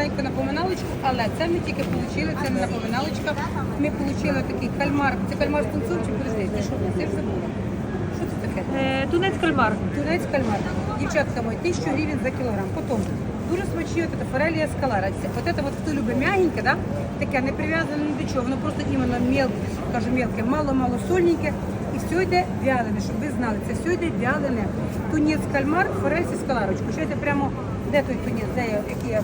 маленьку напоминалочку, але це ми тільки отримали, це не напоминалочка. Ми отримали такий кальмар. Це кальмар з тунцом чи? Ти що в нас? Я ж забула. Що це таке? Е, Тунець кальмар. Тунець кальмар. Дівчатка мої, 1000 гривень за кілограм. Потім дуже смачні от це форелія скалара. Це, от це от, хто любить м'ягеньке, да? таке не прив'язане ні до чого, воно просто іменно мелке, кажу мелке, мало-мало сольненьке. І все йде вялене, щоб ви знали, це все йде вялене. Тунець кальмар, форель зі скаларочку. Що це прямо, де той тунець, де я- який я?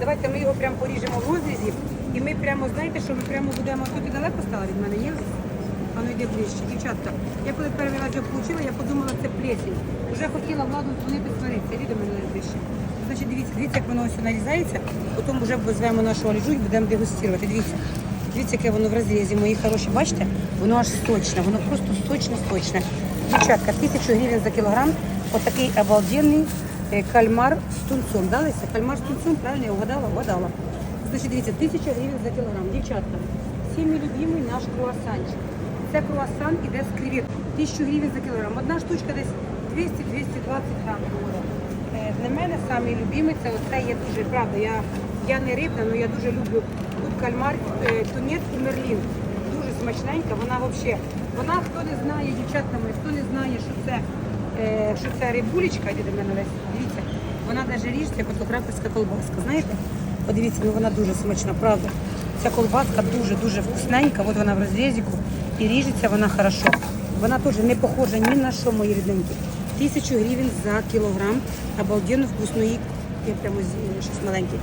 Давайте ми його прямо поріжемо в розрізі. І ми прямо, знаєте, що ми прямо будемо, тут і далеко стало від мене? А ну йде ближче, дівчатка. Я коли перший раз його отримала, я подумала, це плесень. Уже хотіла владу дзвонити сваритися. До мене ближче. Значить, дивіться, дивіться, як воно ось нарізається, потім вже візьмемо нашу аліжу і будемо дегустувати. Дивіться. Дивіться, яке воно в розрізі, мої хороші, бачите? Воно аж сочне, воно просто сочне-сочне. Дівчатка, тисячу гривень за кілограм. Отакий обалденний кальмар з тунцом. Далися? Кальмар з тунцом, правильно я угадала? Угадала. Значить, дивіться, тисяча гривень за кілограм. Дівчатка, всіми любимий наш круасанчик. Це круасан іде з креветкою. Тисячу гривень за кілограм. Одна штучка десь 200-220 грам. Е, Для мене самий любимий це оце є дуже правда. Я, я не рибна, але я дуже люблю тут кальмар, е, тунець і мерлін. Дуже смачненька. Вона взагалі, вона хто не знає, дівчатка хто не знає, що це, е, що це рибулечка, до мене Лесь, дивіться, вона навіть ріжеться, як от краківська колбаска. Знаєте? Подивіться, ну вона дуже смачна, правда. Ця колбаска дуже-дуже вкусненька, от вона в розрізіку і ріжеться вона хорошо. Вона теж не похожа ні на що, мої рідненькі. Тисячу гривень за кілограм. Обалденно вкусної. Я прямо з щось маленьке.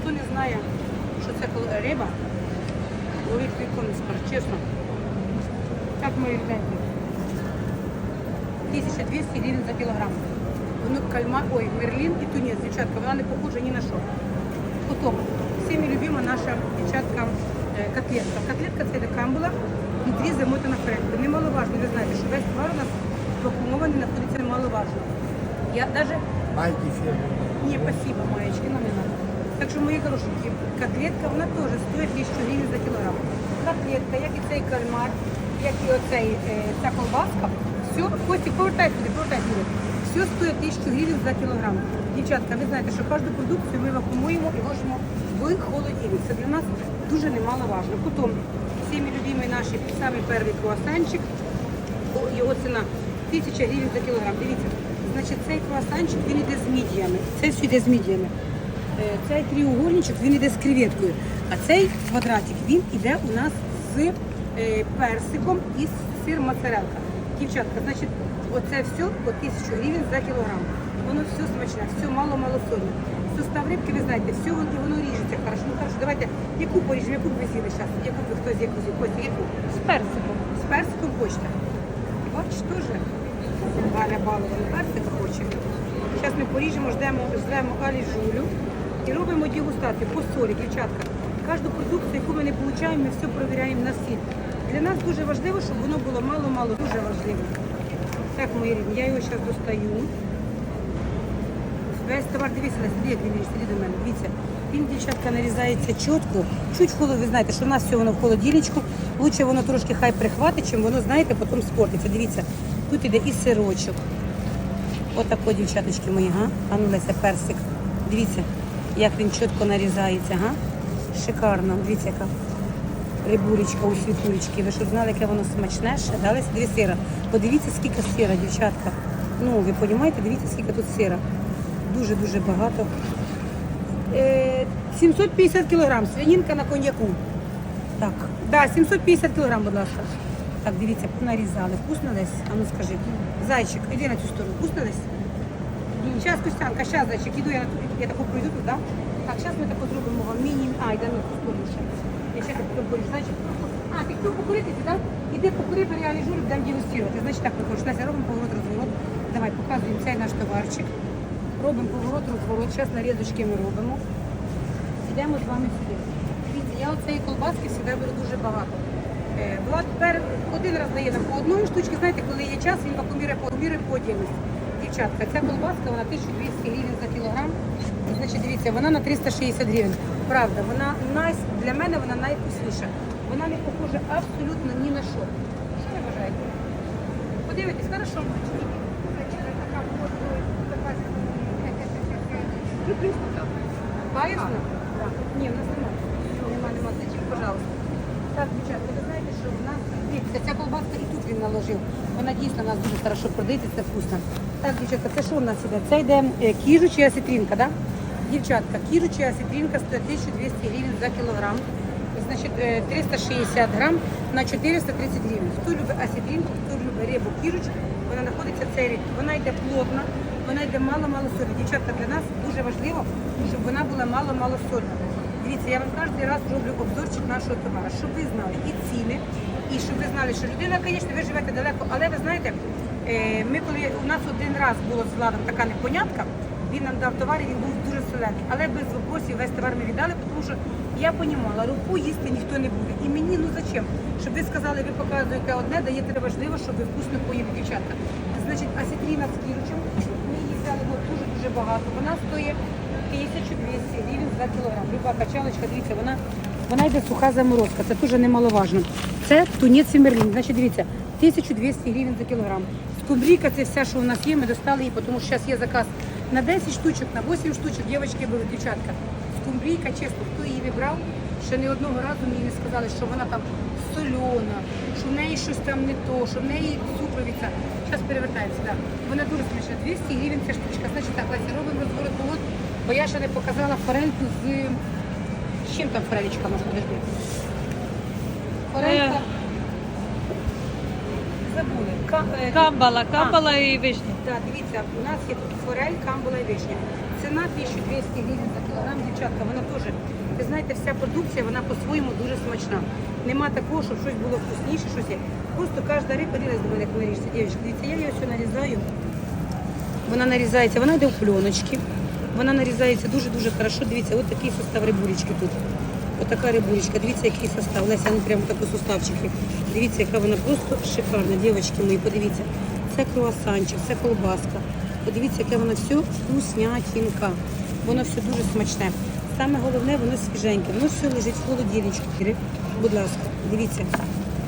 Хто не знає, що це риба, ловить віком не чесно. Так мої рідненькі. 1200 гривень за кілограм. Воно кальмар, ой, мерлін і тунець, дівчатка, вона не похожа ні на що. Потім, всіми любима наша дівчатка е, котлетка. Котлетка це така була, внутрі замотана френка. Немаловажно, ви знаєте, що весь товар у нас вакуумований, знаходиться немаловажно. Я навіть Майки фирмы. ні, спасибо, маєчки, нам не надо. Так що, мої хорошенькі, котлетка, вона теж стоїть 1000 гривень за кілограм. Котлетка, як і цей кальмар, як і оцей, е, ця колбаска, все, Кості, повертай туди, повертай туди. Все стоїть 1000 гривень за кілограм. Дівчатка, ви знаєте, що кожну продукцію ми вакуумуємо і ложимо в холодильник. Це для нас дуже немаловажно. Потім, всіми любимий наш самий перший круасанчик, його ціна 1000 гривень за кілограм. Дивіться, значить цей круасанчик він йде з мідіями. Цей все йде з мідіями. Е, Цей треугольничок він йде з креветкою. А цей квадратик він йде у нас з персиком і сир моцарелка. Дівчатка, значить, оце все по 1000 гривень за кілограм. Воно все смачне, все мало-мало сольне. Сустав рибки, ви знаєте, все воно, воно ріжеться хорошо. Ну хорошо, давайте, яку поріжемо, яку б ви з'їли зараз? Яку б ви хтось яку з'їв? Костя, яку? З персиком. З персиком хочете? Бачиш, теж Галя балована персик хоче. Зараз ми поріжемо, ждемо, ждемо Алі Жулю і робимо дегустацію по солі, дівчатка. Кожну продукцію, яку ми не отримуємо, ми все перевіряємо на сіль. Для нас дуже важливо, щоб воно було мало-мало, дуже важливо. Так, мої рідні, я його зараз достаю. Весь товар, дивіться, ріжеться, іди до мене, дивіться. Він, дівчатка, нарізається чітко. Чуть холод, ви знаєте, що в нас все воно в холодильничку. Лучше воно трошки хай прихватить, чим воно, знаєте, потім спортиться. Дивіться, тут іде і сирочок. Отако, дівчаточки мої, га? А ну, Леся, персик. Дивіться, як він чітко нарізається, га? Шикарно. Дивіться, яка рибулечка у світулечки. Ви що знали, яке воно смачне? ще? Да, Дві сира. Подивіться, скільки сира, дівчатка. Ну, ви розумієте, дивіться, скільки тут сира. Дуже-дуже багато. Е, 750 кілограм, свининка на коньяку. Так, да, 750 кілограм, будь ласка. Так, дивіться, нарізали. Вкусно? А ну скажи. Зайчик, іди на цю сторону. Вкусно? Зараз, Костянка, зараз, зайчик, іду, я, я таку пройду тут, да? Так, зараз ми таку зробимо вам міні... А, йде цю ще. Я ще так покурю, зайчик. А, ти хотів покурити, так? Іди покури, бери, я лежу, будемо дегустувати. Значить так, виходить, Леся, робимо поворот, розворот. Давай, показуємо цей наш товарчик. Робимо поворот, розворот. Зараз нарізочки ми робимо. Йдемо з вами сюди. Дивіться, я оцеї колбаски завжди беру дуже багато. Е, Влад пер один раз дає нам по одної штучки, знаєте, коли є час, він вакуумірує по вакуумірує по. Дівчатка, ця колбаска, вона 1200 гривень за кілограм. Значить, дивіться, вона на 360 гривень. Правда, вона най... для мене вона найвкусніша. Вона не похожа абсолютно ні на що. Що ви вважаєте? Подивитесь, хорошо. Паюсно? Так. Ні, в нас немає. Нема, нема. Зачем, пожалуйста. Так, дівчатка, ви знаєте, що в нас дивіться, ця колбаска і тут він наложив. Вона дійсно у нас дуже хорошо продається, це вкусно. Так, дівчатка, це що у нас іде? Це йде е, кіжуча осетрінка, да? Дівчатка, кіжуча осетрінка стоїть 1200 гривень за кілограм. Значить, е, 360 грам на 430 гривень. Хто любить осетрінку, хто любить рибу кіжуч, вона знаходиться в цей рік. Вона йде плотна, вона йде мало-мало солі. Дівчатка, для нас дуже важливо, щоб вона була мало-мало сольна. Дивіться, я вам кожен раз роблю обзорчик нашого товару, щоб ви знали і ціни, і щоб ви знали, що людина, звісно, ви живете далеко, але ви знаєте, е, ми коли у нас один раз було з владом така непонятка, він нам дав товар, і він був дуже. Але без вопросів весь товар ми віддали, тому що я понімала, руку їсти ніхто не буде. І мені ну зачем? Щоб ви сказали, ви показуєте одне, даєте важливо, щоб ви вкусно поїли дівчатка. Значить, асітріна з кіручем, ми її взяли от дуже дуже багато. Вона стоїть 1200 гривень за кілограм. Люба качалочка, дивіться, вона, вона йде суха заморозка, це дуже немаловажно. Це тунець і мерлін. Значить, дивіться, 1200 гривень за кілограм. Скумбрійка це все, що у нас є, ми достали її, тому що зараз є заказ на 10 штучок, на 8 штучок, дівчатки були, дівчатка. Скумбрійка, чесно, хто її не брав, ще не одного разу мені не сказали, що вона там сольона, що в неї щось там не то, що в неї супровіця. Зараз перевертається, так. Вона дуже смачна. 200 гривень ця штучка. Значить так, Леся, робимо розворот болот, бо я ще не показала форельку з... з чим там форелечка може подожди? Форелька. Забули. Ка- е, Камбала, камбала і вишня. так, дивіться, у нас є тут форель, камбула і вишня. Ціна 1200 гривень за кілограм, дівчатка, вона теж, ви знаєте, вся продукція, вона по-своєму дуже смачна. Нема такого, щоб щось було вкусніше, щось є. Просто кожна риба дивилась до мене, як наріжеться. Дівчатка, дивіться, я її все нарізаю. Вона нарізається, вона йде в пленочки. Вона нарізається дуже-дуже хорошо. Дивіться, от такий состав рибулечки тут. Отака рибулечка, дивіться, який состав. Леся, ну прямо такі суставчики. Дивіться, яка вона просто шикарна, дівчатки мої, подивіться. Це круасанчик, це колбаска. Подивіться, яке воно все вкуснятінка. Воно все дуже смачне. Саме головне, воно свіженьке. Воно все лежить в холодильничку. Будь ласка, дивіться.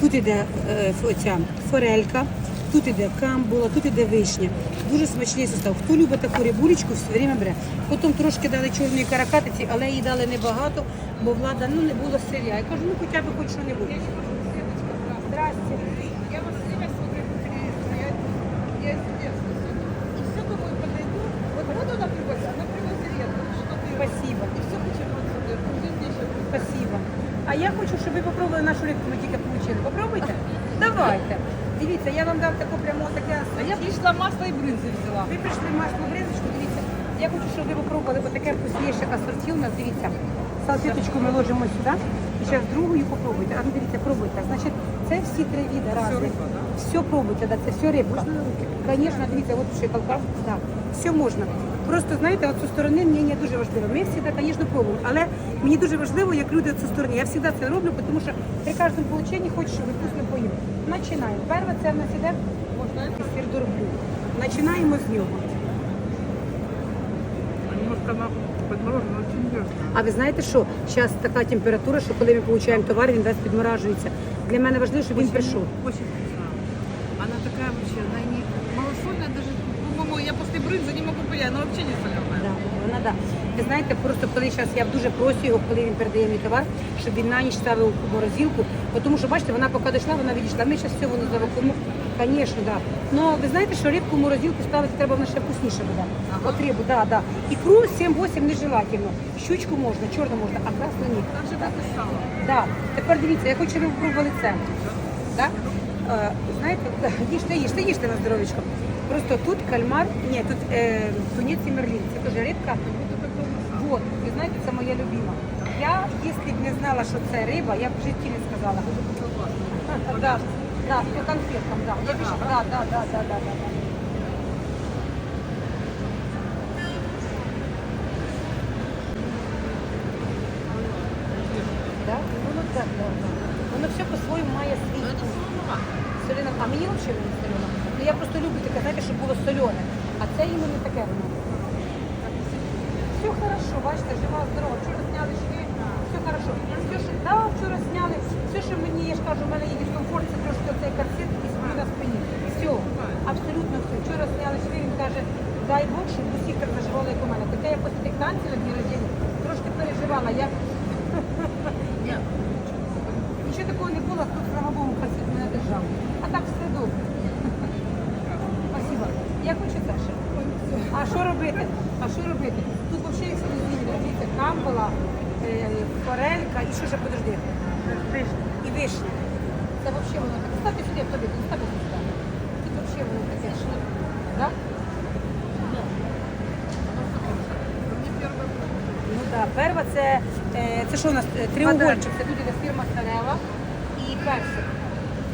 Тут іде е, оця форелька, тут іде камбула, тут іде вишня. Дуже смачний состав. Хто любить таку рибулечку, все время бере. Потім трошки дали чорної каракатиці, але її дали небагато, бо влада ну, не було сиря. Я кажу, ну хоча б хоч що-небудь. Здрасте. Я вас время смотрю по я, я из детства смотрю. И все думаю, подойду, вот вот она привозит, она привозит редко, что-то Спасибо. И все хочу вот еще Спасибо. А я хочу, щоб ви попробували нашу рибку, ми тільки получили. Попробуйте? Давайте. Дивіться, я вам дам таку прямо таке. А я пришла масло и брынзы взяла. Ви прийшли масло бризочку, дивіться. Я хочу, щоб ви попробували бо таке вкусніше асорті у нас, дивіться. Салфеточку ми ложимо сюди. І зараз другою попробуйте. А ну дивіться, пробуйте. Значить, це всі три види да? Все пробуйте, да, це все рибка. Звісно, дивіться, от шикалка. Да. Все можна. Просто знаєте, от зі сторони мені не дуже важливо. Ми завжди, звісно, пробуємо. Але мені дуже важливо, як люди зі сторони. Я завжди це роблю, тому що при кожному полученні хочу, щоб ви вкусно поїли. Починаємо. Перше це в нас іде Можно это? сир дорблю. Починаємо з нього. Немножко она подморожена, очень нежная. А ви знаєте, що зараз така температура, що коли ми отримуємо товар, він весь підморажується. Для мене важливо, щоб він прийшов. Очень вкусная. Она такая вообще, она не малосольная даже, по-моему, я после брынзы не могу понять, она вообще не соленая. Да, вона да. Ви знаєте, просто коли зараз я дуже просю його, коли він передає мій товар, щоб він на ніч ставив у морозилку, тому що бачите, вона поки дійшла, вона відійшла. Ми зараз все воно завакуємо. Звісно, да. Ну ви знаєте, що рибку в морозилку ставити треба вона ще вкусніше буде. От рибу, да, да. Ікру 7-8 нежелательно. Щучку можна, чорну можна, а красну ні. Так же, как и сало. Да. Тепер дивіться, я хочу, щоб ви пробували це. Так? Е, знаєте, їжте, їжте, їжте на здоров'ячко. Просто тут кальмар, ні, тут е, тунець і мерлін. Це теж рибка. Вот, ви знаєте, це моя любима. Я, якщо б не знала, що це риба, я б в житті не сказала. Да, да, по конфеткам, да. Я да, да, да, да. да. Да? Воно так, да, да. Воно все по-своєму має свій. Солена, а мені взагалі не солена. Ну я просто люблю таке, знаєте, щоб було солене. А це іменно таке воно. Все хорошо, бачите, жива, здорова. Вчора зняли шви, все хорошо. Все, що, да, вчора зняли, все, що мені, я ж кажу, в мене є дискомфорт, це трошки оцей корсет і сплю на спині. Все, абсолютно все. Вчора зняли шви, він каже, дай Бог, щоб усі так заживали, як у мене. Таке я після тих танців на дні рождення трошки переживала. Я... Нічого такого не було, тут, слава Богу, просить мене держав. А так все добре. Спасибо. Я хочу Саша. А що робити? А що робити? Тут взагалі ексклюзивно. Дивіться, там була е, форелька і що ж, подожди. І вишня. Це взагалі воно таке. Ставте сюди, в тобі, ставте сюди. Тут взагалі воно таке. Да? Ну так, перва це, е, це що у нас? Е, Треугольчик. Це буде фірма Старева і персик.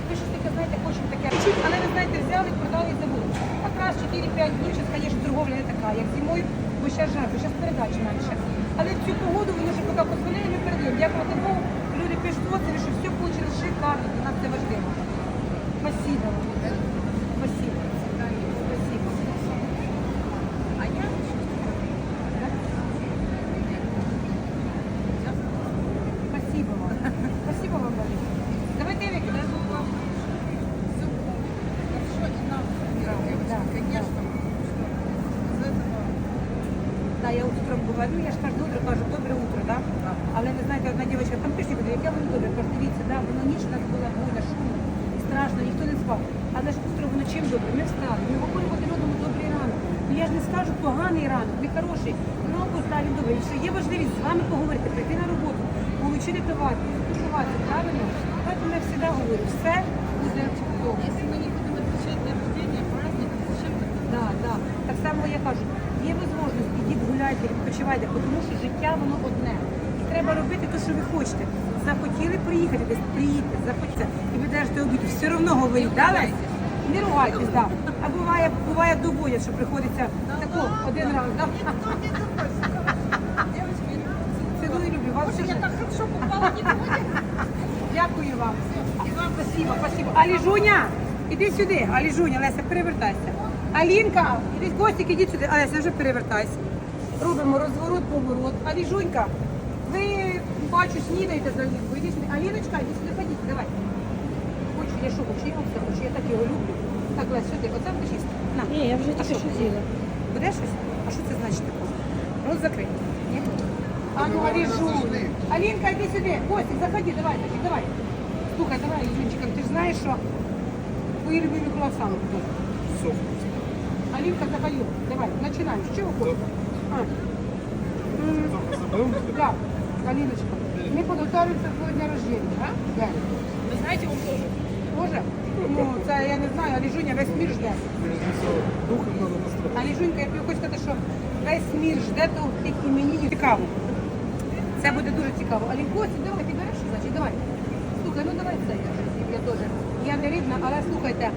Ви щось таке, знаєте, хочемо таке вчити, але ви знаєте, взяли, продали і забули. Якраз 4-5 днів, зараз, звісно, торговля не така, як зимою, бо зараз жарко, зараз передачі менше. Але в цю погоду воно вже поки позволяє, ми передаємо. Дякувати Богу, люди пішли, що все вийшло шикарно, для нас це важливо. Спасибо. Спасибо. А я Спасибо вам. Спасибо вам большое. Давайте я викину. хорошо и нам собирали. Да, конечно. Из этого Да, я говорю, я ж кожне утро кажу, добре утро, да? Але ви знаєте, одна дівчинка там пише, куди, яке воно добре. Кажу, дивіться, да, воно ніч у нас була буря, шумно, і страшно, ніхто не спав. Але ж утро воно чим добре? Ми встали, ми говоримо один одному добрий ранок. Ну я ж не скажу поганий ранок, не хороший. Ну, поставі добре. І що є важливість з вами поговорити, прийти на роботу, отримати товар, купувати, правильно? Так я завжди говорю, все буде добре. Если мы не будем отвечать на рождение, праздник, зачем? Да, да. Так само я кажу, ідіть відпочивайте, тому що життя воно одне. І треба робити те, що ви хочете. Захотіли приїхати десь, приїдьте, захотіли, і ви держите обід, все одно говоріть, да, Не ругайтесь, да. А буває, буває доводять, що приходиться тако один раз. Да? Цілую люблю. Вас я так хорошо попала, не. Дякую вам. І вам спасибо, спасибо. Аліжуня, іди сюди. Аліжуня, Леся, перевертайся. Алінка, іди, Костік, іди сюди. Леся, вже перевертайся. Робимо розворот, поворот. Аліжунька, ви, бачу, снідаєте за Алінку. Іди сюди. Аліночка, іди сюди, ходіть, давай. Хочу, я що хочу, я вам все хочу, я так його люблю. Так, Лесь, що ти? Оце будеш їсти? На. Ні, я вже А тільки що? що з'їла. Буде щось? А що це значить таке? Рот закрий. Ні? А ну, Аліжуня. Алінка, іди сюди. Костік, заходи, давай, тоді, давай. Слухай, давай, Алінчика, ти ж знаєш, що твої любимі круасани. Алінка, заходи. Давай, починаємо. З чого хочеш? А. М, Так, Аліночка, ми підготовимося до твого рождения, а? Да. Вы знаете, он тоже. Може? Ну, це я не знаю, Аліжуня весь мір жде. Духом надо настроить. Аліжунька, я тобі хочу сказати, що весь мір жде того тих іменів. Цікаво. Це буде дуже цікаво. Алінкосі, давай, ти береш, значить, давай. Слухай, ну давай це я, я теж. Я не рідна, але слухайте.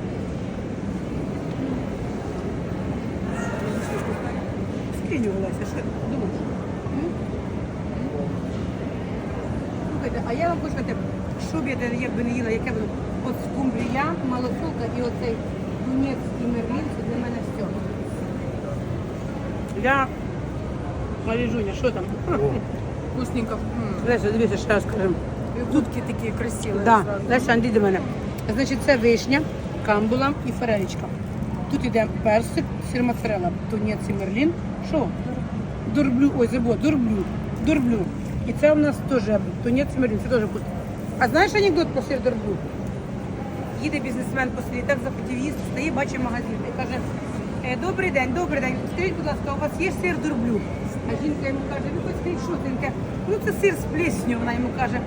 Леся, що думаєш? Слухайте, а я вам хочу сказати, що б я де- якби не їла, яке воно. От скумбрія, малосолка і оцей тунець і мерлін, це для мене все. Я Аліжуня, що там? Вкусненько. Леся, дивіться, ще раз скажу. Губки такие красивые. Да. Леся, Андрій до мене. Значить, це вишня, камбула і форелечка. Тут іде персик, сир моцарелла, тунець і мерлін. Що? Дурблю, ой, забула, дурблю, дурблю. І це у нас теж тунець і мерлін, це теж вкусно. А знаєш анекдот про сир дурблю? Їде бізнесмен по селі, так захотів їсти, стає, бачить магазин і каже, «Е, добрий день, добрий день, скажіть, будь ласка, у вас є сир дурблю? А жінка йому каже, ви хоч скажіть, що це? Ну це сир з плесню. Вона йому каже,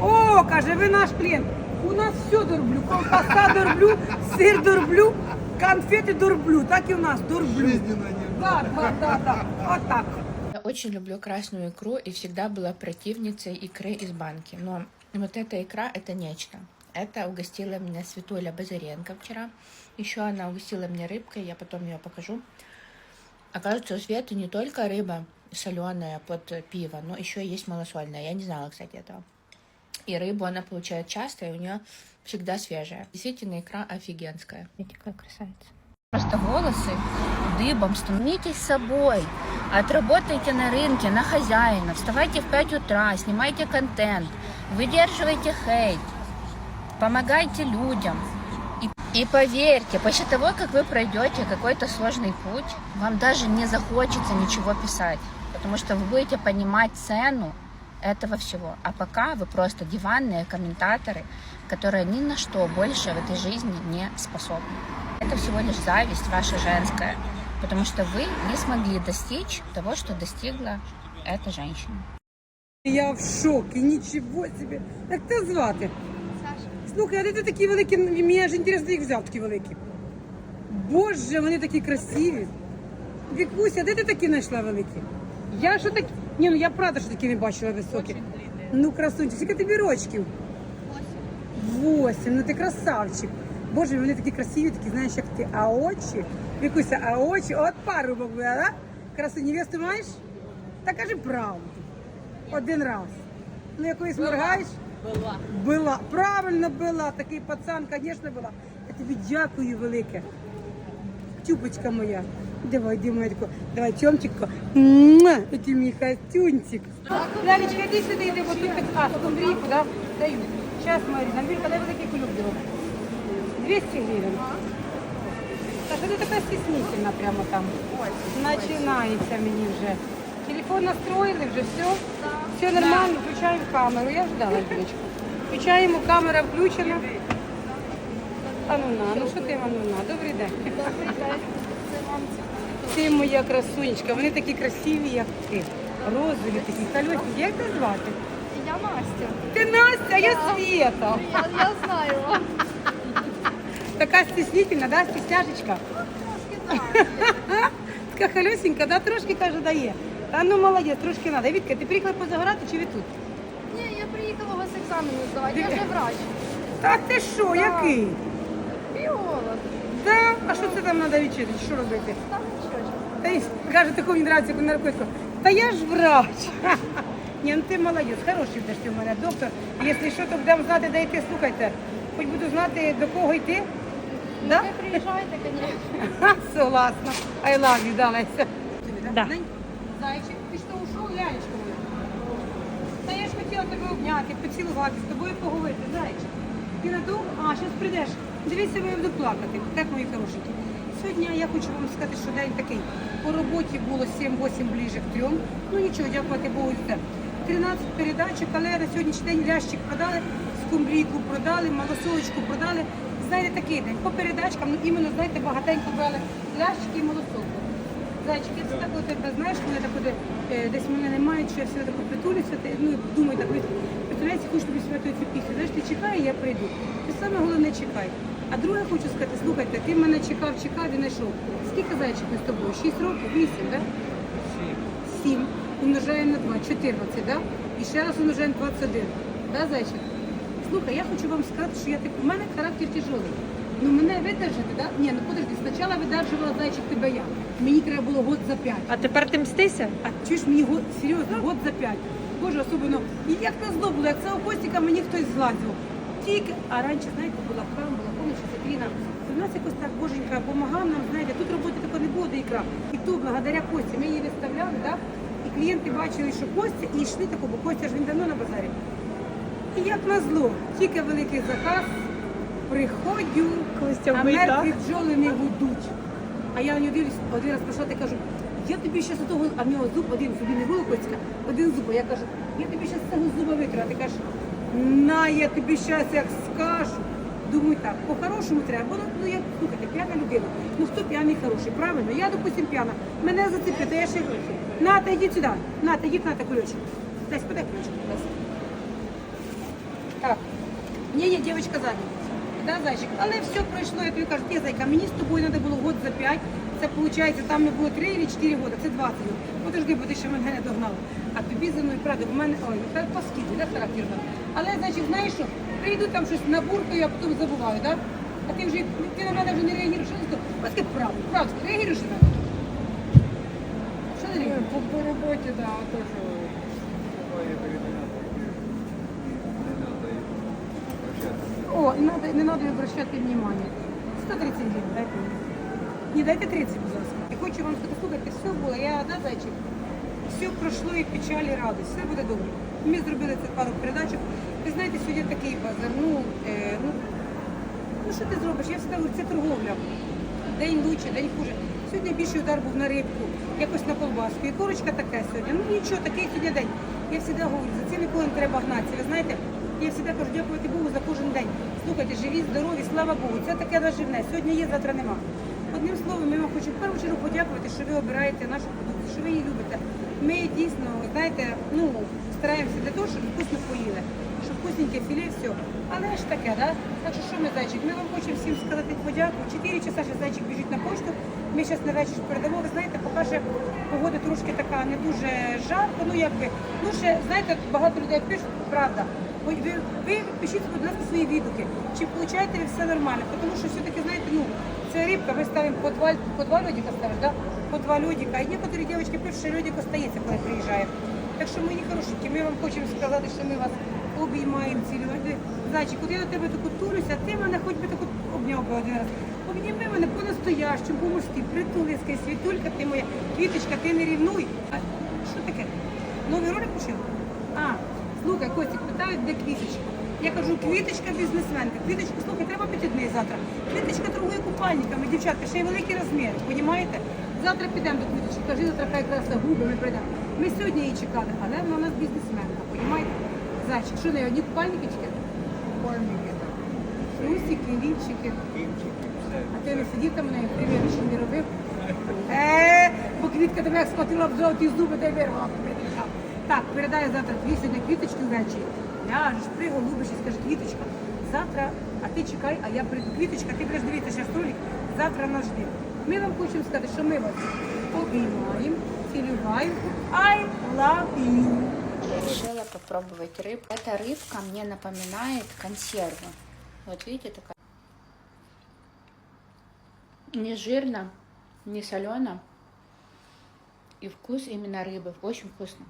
о, каже, ви наш клієнт. У нас все дурблю, ковбаса дурблю, сир дурблю, конфети дурблю. Так і у нас дурблю. Жизненно не Так, так, так, так. Я очень люблю красную икру и всегда была противницей икры из банки. Но вот эта икра это нечто. Это угостила меня Светуля Базаренко вчера. Еще она угостила меня рыбкой, я потом ее покажу. Оказывается, у Светы не только рыба соленая под пиво, но еще есть малосольная. Я не знала, кстати, этого. И рыбу она получает часто, и у нее всегда свежая. Действительно, икра офигенская. Видите, какая красавица. Просто волосы дыбом. Становитесь собой. Отработайте на рынке, на хозяина. Вставайте в 5 утра, снимайте контент. Выдерживайте хейт. Помогайте людям. И И поверьте, после того, как вы пройдете какой-то сложный путь, вам даже не захочется ничего писать, потому что вы будете понимать цену этого всего. А пока вы просто диванные комментаторы, которые ни на что больше в этой жизни не способны. Это всего лишь зависть ваша женская, потому что вы не смогли достичь того, что достигла эта женщина. Я в шокі, нічого собі. Як тебе звати? Слухай, а де ти такі великі? Мені ж інтересно, де їх взяв такі великі. Боже, вони такі красиві. Вікуся, де ти такі знайшла великі? Я що такі? Ні, ну я правда, що такі не бачила високі. Ну, красунчик, скільки тобі рочків? Восемь. Ну ти красавчик. Боже, вони такі красиві, такі, знаєш, як ти. А очі? Вікуся, а очі? От пару була, да? Красу невесту маєш? Та кажи правду. Один раз. Ну, якоїсь моргаєш? Була. Була. Правильно була. Такий пацан, звісно, була. Я тобі дякую велике. Тюбочка моя. Давай, Димочко. Давай, Тьомчико. Муа! Ти мій. Лялечка, іди сюди, йди, бо тут так, а, скумбрійку, да? Даю. Зараз, Марина. Вілька, дай великий кулюк діло. 200 гривень. Та що ти така стіснительна прямо там? Починається мені вже. Телефон настроїли вже, все? Все нормально, включаємо камеру. Я ждала, Юлечка. Включаємо, камера включена. Ануна, ну що ти, Ануна? Добрий день. Ти моя красунечка, вони такі красиві, як ти. Розові такі, кольосні. Як тебе звати? Я Настя. Ти Настя, а я Света. Я, я знаю вас. Така стіснительна, да, стісняшечка? Трошки так. Така холесенька, да, трошки каже, дає. Та ну молодець, трошки надо. Вітка, ти приїхала позагорати чи ви тут? Ні, я приїхала вас екзамену здавати. Я вже врач. Та ти що, який? Біолог. Да? А що це там треба відчити? Що робити? Там. Та й каже, такому не нравиться, на наркотику. Та я ж врач. Ні, ну ти молодець, хороший будеш ти в мене доктор. Якщо що, то будемо знати, де йти, слухайте. Хоч буду знати, до кого йти. Да? Ви приїжджаєте, звісно. Ха, Согласна. I love you, да, Леся. Да. Зайчик, ти що ушов, лялечка моя? Та я ж хотіла тебе обняти, поцілувати, з тобою поговорити, зайчик. Ти надовго? А, зараз прийдеш. Бо я буду плакати. Так, мої хорошенькі. Сьогодні я хочу вам сказати, що день такий. По роботі було 7-8 ближе к трьом. Ну нічого, дякувати Богу за це. 13 передачок, але на сьогоднішній день лящик продали, скумбрійку продали, малосолочку продали. Знаєте, такий день. По передачкам, ну іменно, знаєте, багатенько брали лящики і малосолку. Зайчик, я всегда, коли тебе знаєш, коли так от, е, десь мене немає, що я всегда таку притулюся, ти, ну, думаю, так, представляєте, хочу тобі святою цю пісню. Знаєш, ти чекай, я прийду. Ти саме головне чекай. А друге хочу сказати, слухайте, ти мене чекав, чекав і знайшов. Скільки зайчик ми з тобою? Шість років? Вісім, так? Сім. Умножаємо на два, 14, да? І ще раз умножаємо 21. Да, зайчик? Слухай, я хочу вам сказати, що я так, у мене характер тяжелий. Ну мене видержати, да? Ні, ну подожди, спочатку видержувала зайчик тебе я. Мені треба було год за п'ять. А тепер ти мстися? А чуєш мені год, серйозно, год за п'ять. Боже, особливо. І як назло було, як цього Костіка мені хтось злазив. Тільки, а раніше, знаєте, була храм, була Сатріна. У нас якось так боженька допомагав нам, знаєте, тут роботи такої не було до ікра. І тут, благодаря Кості, ми її виставляли, да? і клієнти бачили, що Костя, і йшли тако, бо Костя ж він давно на базарі. І як назло, тільки великий заказ, приходю, Костя а мертві бджоли не гудуть. А я на нього дивлюсь, один раз прийшла та кажу, я тобі ще з того, а в нього зуб один собі не було Костя, один зуб. А Я кажу, я тобі ще з цього зуба витру. А ти кажеш, на, я тобі щас як скажу. Думаю, так, по-хорошому треба було, ну як слухайте, п'яна людина. Ну хто п'яний хороший, правильно? Я, допустим, п'яна. Мене зацепити, я ще гроші. Ната, йдіть сюди. Ната, йдіть, ната, кульочок. Дай, подай будь ласка. Так. Ні, ні, дівчинка ззаді. Да, зайчик? Але все пройшло, я тобі кажу, ти зайка, мені з тобою треба було год за п'ять. Це виходить, там не було 3 чи 4 роки, це 20 років. Подожди, бо ти ще мене не догнала. А тобі за мною правда, в мене ой, так паскіді, да, характер. Але, значить, знаєш що, прийду там щось набуркаю, а потім забуваю, так? А ти вже ти на мене вже не реагуєш, що ти? Ось ти правду, правду, реагуєш на мене? Що не реагуєш? По, по роботі, да, теж. Не треба. О, не надо, не надо обращати внимание. 130 гривень, дайте мені. Ні, дайте 30, будь ласка. Я хочу вам сказати, слухайте, все було, я да, зайчик, все пройшло і печалі, і радість, все буде добре. Ми зробили це пару передачок. Ви знаєте, сьогодні такий базар, ну, е, ну Ну що ти зробиш? Я завжди говорю, це торговля. День лучше, день хуже. Сьогодні більший удар був на рибку, якось на колбаску. І корочка таке сьогодні. Ну нічого, такий сьогодні день. Я завжди говорю, за цим ніколи не треба гнатися. Ви знаєте, я завжди кажу, дякувати Богу за кожен день. Слухайте, живі, здорові, слава Богу. Це таке наживне. Сьогодні є, завтра нема. Одним словом, ми вам хочемо в першу чергу подякувати, що ви обираєте нашу продукцію, що ви її любите. Ми дійсно, знаєте, ну, стараємося для того, щоб вкусно поїли, щоб вкусненьке філе, все. Але ж таке, да? Так що що ми, зайчик? Ми вам хочемо всім сказати подяку. Чотири часа ще зайчик біжить на почту. Ми зараз на вечір передамо. Ви знаєте, поки ще погода трошки така не дуже жарко, ну якби, ну ще, знаєте, багато людей пишуть, правда. Ви, ви пишіть, будь ласка, свої відгуки. Чи получаєте ви все нормально? Тому що все-таки, знаєте, ну, це рибка, ми ставимо по два, по два льодика ставиш, да? по два льодика. І некоторі дівчатки пишуть, що льодик остається, коли приїжджає. Так що, мої хорошенькі, ми вам хочемо сказати, що ми вас обіймаємо цілювати. Зайчик, от я до тебе таку турюся, ти мене хоч би таку обняв би один раз. Обніми мене по-настоящому, по-мужськи, притулиська, світулька ти моя, квіточка, ти не рівнуй. А що таке? Новий ролик пошив? А, слухай, Костік, питають, де квіточка. Я кажу, квіточка бізнесменка. Квіточка, слухай, треба піти неї завтра. Квіточка торгує купальниками, дівчатка, ще й великий розмір, розумієте? Завтра підемо до квіточки, кажи, завтра хай краса губи, ми прийдемо. Ми сьогодні її чекали, але вона у нас бізнесменка, розумієте? Зайчик, що не одні купальники тільки? Купальники, так. Трусики, лівчики. Все. А ти не сидів там неї, привіт, що не робив? Е, бо квітка тебе схватила б золоті зуби, де вирвала. Так, передай завтра дві сьогодні квіточки ввечері. Ляжеш, приголубиш і скажи, квіточка, завтра, а ти чекай, а я прийду. Квіточка, ти будеш дивитися ще ролик, завтра нас жди. Ми вам хочемо сказати, що ми вас обіймаємо, цілюємо. I love you. Попробовать рыбу. Эта рыбка мне напоминает консерву. Вот видите, такая. Не жирно, не солено. И вкус именно рыбы. Очень вкусно.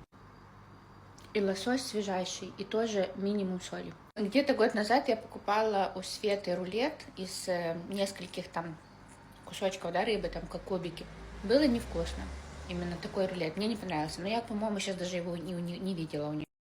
И лосось свежайший, и тоже минимум соли. Где-то год назад я покупала у Светы рулет из э, нескольких там кусочков да, рыбы, там как кубики. Было невкусно. Именно такой рулет. Мне не понравился. Но я, по-моему, сейчас даже его не, не- не видела у нее.